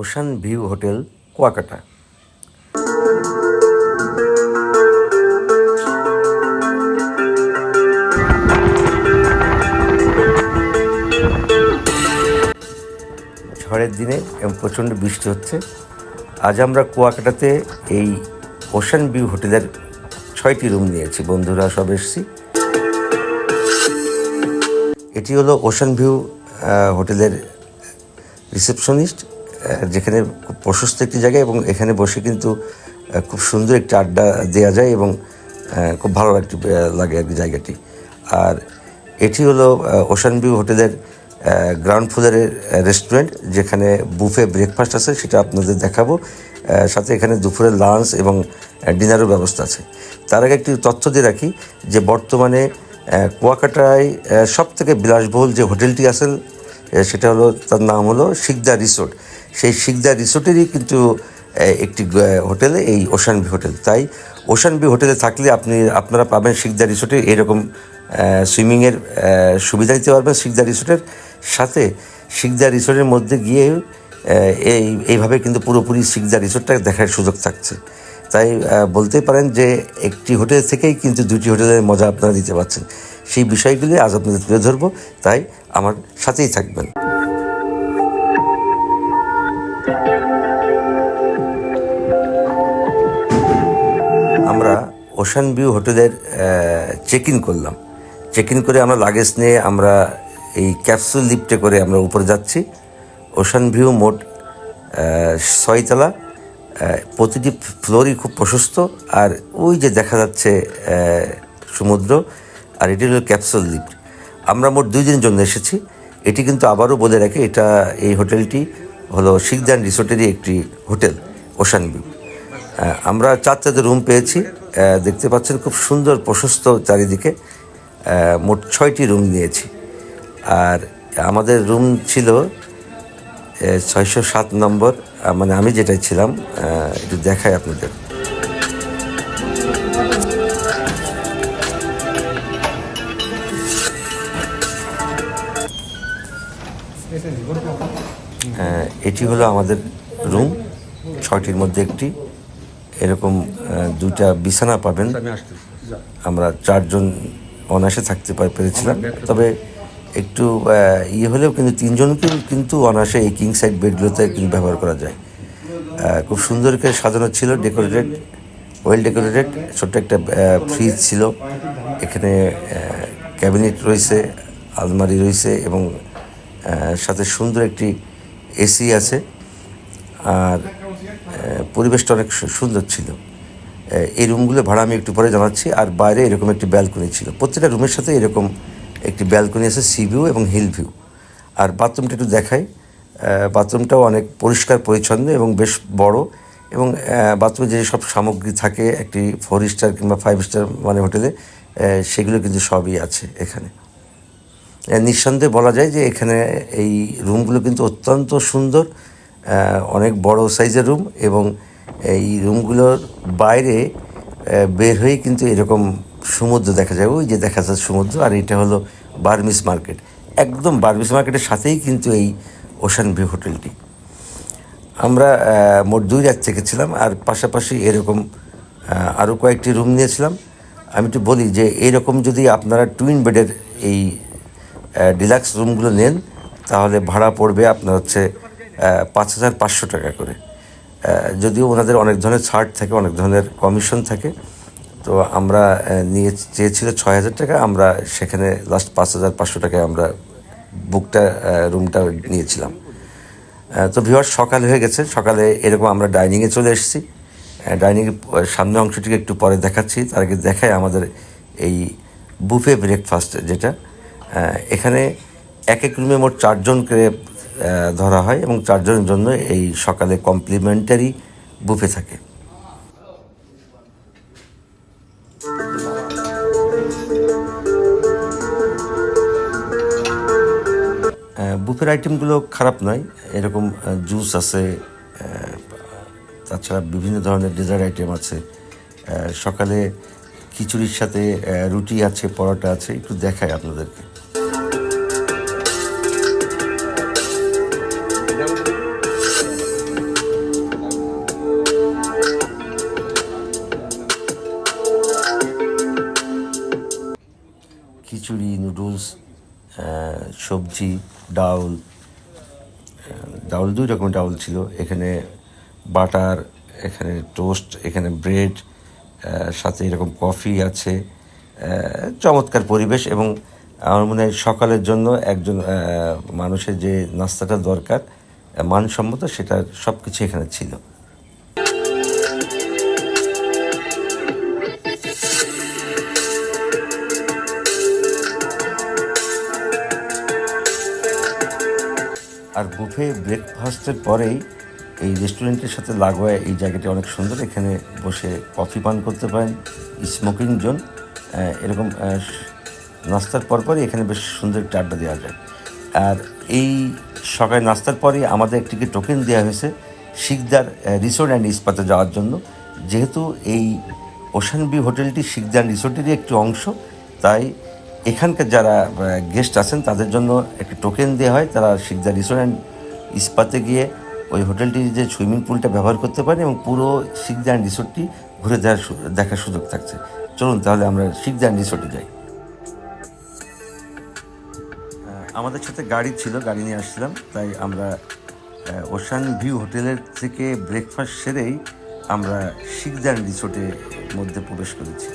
Ocean view hotel, Kuakata. ঝড়ের দিনে এবং প্রচণ্ড বৃষ্টি হচ্ছে। আজ আমরা কুয়াকাটাতে এই ওশান ভিউ হোটেলের ছয়টি রুম নিয়েছি। বন্ধুরা, সব এসেছি। এটি হলো ওশান ভিউ হোটেলের রিসেপশনিস্ট। যেখানে প্রশস্ত একটি জায়গা এবং এখানে বসে কিন্তু খুব সুন্দর একটি আড্ডা দেওয়া যায় এবং খুব ভালো একটি লাগে আর জায়গাটি। আর এটি হলো ওশান ভিউ হোটেলের গ্রাউন্ড ফ্লোরের রেস্টুরেন্ট যেখানে বুফে ব্রেকফাস্ট আছে, সেটা আপনাদের দেখাবো। সাথে এখানে দুপুরের লাঞ্চ এবং ডিনারের ব্যবস্থা আছে। তার আগে একটি তথ্য দিয়ে রাখি যে বর্তমানে কুয়াকাটায় সব থেকে বিলাসবহুল যে হোটেলটি আছে সেটা হলো, তার নাম হলো শিকদা রিসোর্ট। সেই শিকদা রিসোর্টেরই কিন্তু একটি হোটেলে, এই ওশান বি হোটেল। তাই ওশান বি হোটেলে থাকলে আপনি, আপনারা পাবেন শিকদা রিসোর্টে এরকম সুইমিংয়ের সুবিধা নিতে পারবেন শিকদা রিসোর্টের সাথে। শিকদা রিসোর্টের মধ্যে গিয়ে এই, এইভাবে কিন্তু পুরোপুরি শিকদা রিসোর্টটা দেখার সুযোগ থাকছে। তাই বলতে পারেন যে একটি হোটেল থেকেই কিন্তু দুটি হোটেলের মজা আপনারা দিতে পারছেন। সেই বিষয়গুলি আজ আপনাদের তুলে ধরবো। তাই আমার সাথেই থাকবেন। ওশান ভিউ হোটেলের চেক ইন করলাম। চেক ইন করে আমরা লাগেজ নিয়ে আমরা এই ক্যাপসুল লিফটে করে আমরা উপরে যাচ্ছি। ওশান ভিউ মোট ছয়তলা প্রতিটি ফ্লোরই খুব প্রশস্ত। আর ওই যে দেখা যাচ্ছে সমুদ্র, আর এটি হলো ক্যাপসুল লিফট আমরা মোট দুই দিনের জন্য এসেছি। এটি কিন্তু আবারও বলে রাখি, এটা এই হোটেলটি হলো শিকদান রিসোর্টেরই একটি হোটেল, ওশান ভিউ। আমরা চার চারটে রুম পেয়েছি। দেখতে পাচ্ছেন খুব সুন্দর প্রশস্ত চারিদিকে মোট ছয়টি রুম নিয়েছি। আর আমাদের রুম ছিল ছয়শো সাত নম্বর মানে আমি যেটাই ছিলাম একটু দেখাই আপনাদের। এটি হলো আমাদের রুম, ছয়টির মধ্যে একটি। এরকম দুইটা বিছানা পাবেন। আমরা চারজন অনায়াসে থাকতে পার- পেরেছিলাম। তবে একটু ইয়ে হলেও কিন্তু তিনজনকেও কিন্তু অনায়াসে এই কিং সাইড বেডগুলোতে কিন্তু ব্যবহার করা যায়। খুব সুন্দর করে সাজানো ছিল ডেকোরেটেড ওয়েল ডেকোরেটেড ছোট্ট একটা ফ্রিজ ছিল। এখানে ক্যাবিনেট রয়েছে আলমারি রয়েছে এবং সাথে সুন্দর একটি এসি আছে। আর পরিবেশটা অনেক সুন্দর ছিল। এই রুমগুলো ভাড়া আমি একটু পরে জানাচ্ছি, আর বাইরে এরকম একটি ব্যালকনি ছিল। প্রত্যেকটা রুমের সাথে এরকম একটি ব্যালকনি আছে সি ভিউ এবং হিল ভিউ আর বাথরুমটা একটু দেখাই। বাথরুমটাও অনেক পরিষ্কার, পরিচ্ছন্ন এবং বেশ বড় এবং বাথরুমে যে সব সামগ্রী থাকে, একটি ফোর স্টার কিংবা ফাইভ স্টার মানে হোটেলে সেগুলো কিন্তু সবই আছে এখানে। নিঃসন্দেহে বলা যায় যে এখানে এই রুমগুলো কিন্তু অত্যন্ত সুন্দর অনেক বড় সাইজের রুম এবং এই রুমগুলোর বাইরে বের হয়ে কিন্তু এরকম সমুদ্র দেখা যায়। ওই যে দেখা যাচ্ছে সমুদ্র, আর এটা হলো বার্মিস মার্কেট। একদম বার্মিস মার্কেটের সাথেই কিন্তু এই ওশান ভিউ হোটেলটি। আমরা মোট দুই রাত থেকেছিলাম আর পাশাপাশি এরকম আরও কয়েকটি রুম নিয়েছিলাম। আমি একটু বলি যে, এইরকম যদি আপনারা টুইন বেডের এই ডিলাক্স রুমগুলো নেন, তাহলে ভাড়া পড়বে আপনার হচ্ছে পাঁচ হাজার পাঁচশো টাকা করে। যদিও ওনাদের অনেক ধরনের ছাড় থাকে অনেক ধরনের কমিশন থাকে। তো আমরা নিয়ে চেয়েছিল ছয় হাজার টাকা আমরা সেখানে লাস্ট পাঁচ হাজার পাঁচশো টাকায় আমরা বুকটা রুমটা নিয়েছিলাম। তো ভিওয়ার সকাল হয়ে গেছে। সকালে এরকম আমরা ডাইনিংয়ে চলে এসেছি। ডাইনিংয়ের সামনে অংশটিকে একটু পরে দেখাচ্ছি। তার আগে দেখায় আমাদের এই বুফে ব্রেকফাস্ট যেটা। এখানে এক এক রুমে মোট চারজনকে আহ, ধরা হয় এবং চারজনের জন্য এই সকালে কমপ্লিমেন্টারি বুফে থাকে। বুফের আইটেমগুলো খারাপ নয়। এরকম জুস আছে তাছাড়া বিভিন্ন ধরনের ডেজার্ট আইটেম আছে। সকালে খিচুড়ির সাথে রুটি আছে, পরোটা আছে, একটু দেখায় আপনাদেরকে। খিচুড়ি নুডলস সবজি, ডাউল। ডাউল দুই রকম ডাউল ছিল। এখানে বাটার, এখানে টোস্ট, এখানে ব্রেড সাথে এরকম কফি আছে। চমৎকার পরিবেশ এবং আমার মনে হয় সকালের জন্য একজন মানুষের যে নাস্তাটা দরকার, মানসম্মত সেটা সব কিছু এখানে ছিল। আর বুফে ব্রেকফাস্টের পরেই এই রেস্টুরেন্টের সাথে লাগোয়া এই জায়গাটি অনেক সুন্দর। এখানে বসে কফি পান করতে পারেন, স্মোকিং জোন। এরকম নাস্তার পরপরই এখানে বেশ সুন্দর একটা আড্ডা দেওয়া যায়। আর এই সকালে নাস্তার পরেই আমাদের একটিকে টোকেন দেওয়া হয়েছে, শিকদার রিসোর্ট অ্যান্ড ইস্পাতে যাওয়ার জন্য। যেহেতু এই ওশান বি হোটেলটি শিকদার রিসোর্টেরই একটি অংশ, তাই এখানকার যারা গেস্ট আছেন, তাদের জন্য একটি টোকেন দেওয়া হয়। তারা শিকদার রিসোর্ট ইস্পাতে গিয়ে ওই হোটেলটির যে সুইমিং পুলটা ব্যবহার করতে পারে এবং পুরো শিকদার রিসোর্টটি ঘুরে দেখার সুযোগ থাকছে। চলুন তাহলে আমরা শিকদার রিসোর্টে যাই। আমাদের সাথে গাড়ি ছিল, গাড়ি নিয়ে আসছিলাম। তাই আমরা ওশান ভিউ হোটেলের থেকে ব্রেকফাস্ট সেরেই আমরা শিকদার রিসোর্টের মধ্যে প্রবেশ করেছি।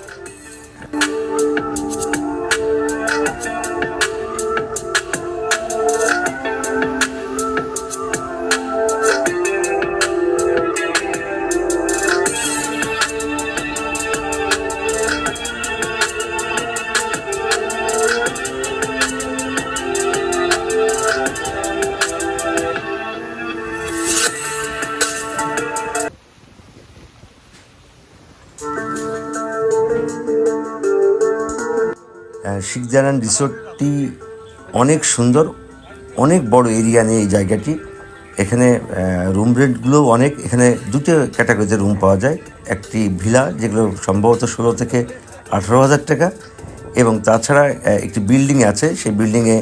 শিখজারান রিসোর্টটি অনেক সুন্দর, অনেক বড় এরিয়া নিয়ে এই জায়গাটি। এখানে রুম রেন্টগুলো অনেক। এখানে দুটো ক্যাটাগরিতে রুম পাওয়া যায়। একটি ভিলা যেগুলো সম্ভবত ষোলো থেকে আঠারো হাজার টাকা। এবং তাছাড়া একটি বিল্ডিং আছে। সেই বিল্ডিংয়ে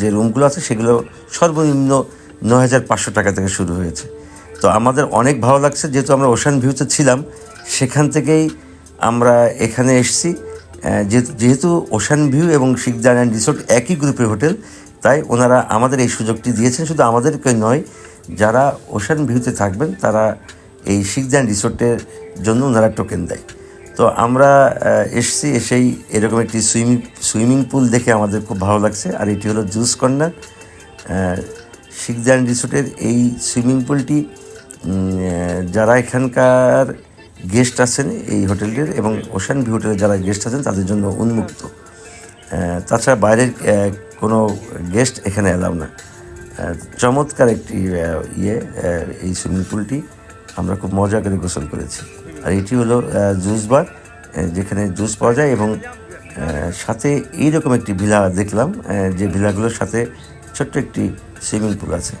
যে রুমগুলো আছে, সেগুলো সর্বনিম্ন নয় হাজার পাঁচশো টাকা থেকে শুরু হয়েছে। তো আমাদের অনেক ভালো লাগছে। যেহেতু আমরা ওশান ভিউতে ছিলাম, সেখান থেকেই আমরা এখানে এসেছি। যেহেতু ওশান ভিউ এবং শিকদার অ্যান্ড রিসোর্ট একই গ্রুপের হোটেল, তাই ওনারা আমাদের এই সুযোগটি দিয়েছেন। শুধু আমাদেরকে নয়, যারা ওশান ভিউতে থাকবেন, তারা এই শিকদার রিসোর্টের জন্য ওনারা টোকেন দেয়। তো আমরা এসছি, এসেই এরকম একটি সুইমিং সুইমিং পুল দেখে আমাদের খুব ভালো লাগছে। আর এটি হলো জুস কর্নার। শিকদার রিসোর্টের এই সুইমিং পুলটি যারা এখানকার গেস্ট আছেন এই হোটেলটির এবং ওশান ভিউ হোটেলের যারা গেস্ট আছেন তাদের জন্য উন্মুক্ত। তাছাড়া বাইরের কোনো গেস্ট এখানে এলাও না। চমৎকার একটি ইয়ে এই সুইমিং পুলটি আমরা খুব মজা করে গোসল করেছি। আর এটি হলো জুস বার যেখানে জুস পাওয়া যায় এবং সাথে এইরকম একটি ভিলা দেখলাম যে ভিলাগুলোর সাথে ছোট্ট একটি সুইমিং পুল আছে।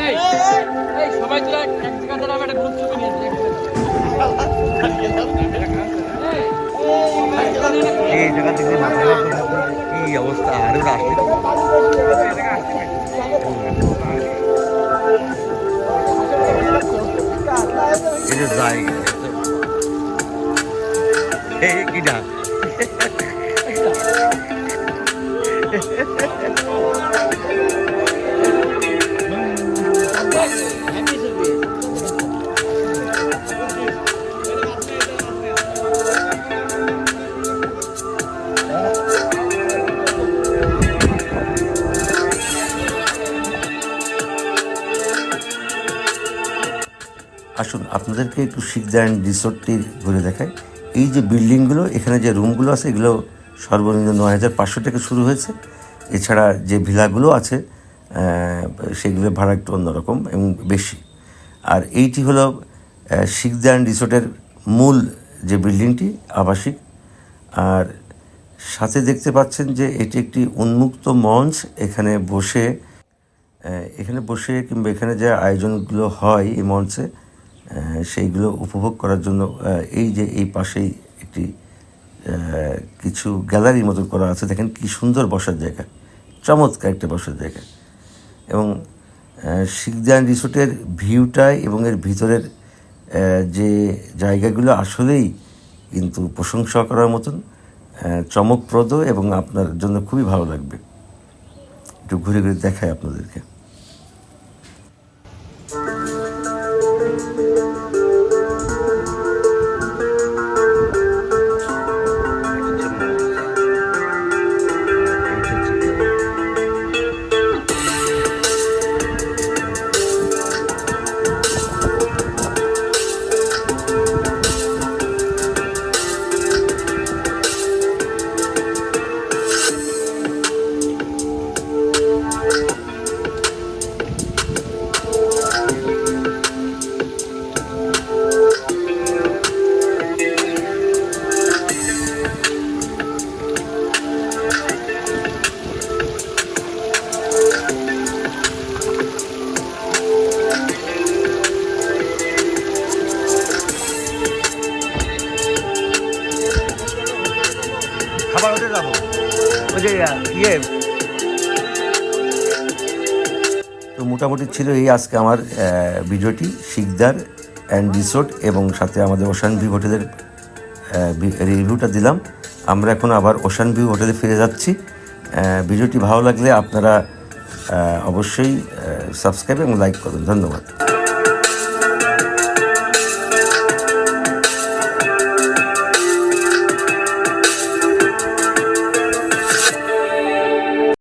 সবাই তুই এক এক জায়গায় দাঁড়াবে, একটা ছবি এই, জায়গা থেকে মাথা কি অবস্থা আর ওটা আসলে এই যে জায়গা আসুন, আপনাদেরকে একটু অ্যান্ড রিসোর্টটি ঘুরে দেখায় এই যে বিল্ডিংগুলো, এখানে যে রুমগুলো আছে, এগুলো সর্বনিম্ন নয় হাজার পাঁচশো থেকে শুরু হয়েছে। এছাড়া যে ভিলাগুলো আছে সেগুলোর ভাড়া একটু অন্যরকম এবং বেশি। আর এইটি হলো অ্যান্ড রিসোর্টের মূল যে বিল্ডিংটি আবাসিক, আর সাথে দেখতে পাচ্ছেন যে এটি একটি উন্মুক্ত মঞ্চ, এখানে বসে এখানে বসে কিংবা এখানে যে আয়োজনগুলো হয় এই মঞ্চে সেইগুলো উপভোগ করার জন্য এই যে এই পাশেই একটি কিছু গ্যালারির মতন করা আছে। দেখেন কি সুন্দর বসার জায়গা, চমৎকার একটা বসার জায়গা। এবং শিখদান রিসোর্টের ভিউটাই এবং এর ভিতরের যে জায়গাগুলো আসলেই কিন্তু প্রশংসা করার মতন চমকপ্রদ এবং আপনার জন্য খুবই ভালো লাগবে। একটু ঘুরে ঘুরে দেখায় আপনাদেরকে। ইয়ে। তো মোটামুটি ছিল এই আজকে আমার ভিডিওটি, শিকদার অ্যান্ড রিসোর্ট এবং সাথে আমাদের ওশান ভিউ হোটেলের রিভিউটা দিলাম। আমরা এখন আবার ওশান ভিউ হোটেলে ফিরে যাচ্ছি। ভিডিওটি ভালো লাগলে আপনারা অবশ্যই সাবস্ক্রাইব এবং লাইক করুন ধন্যবাদ।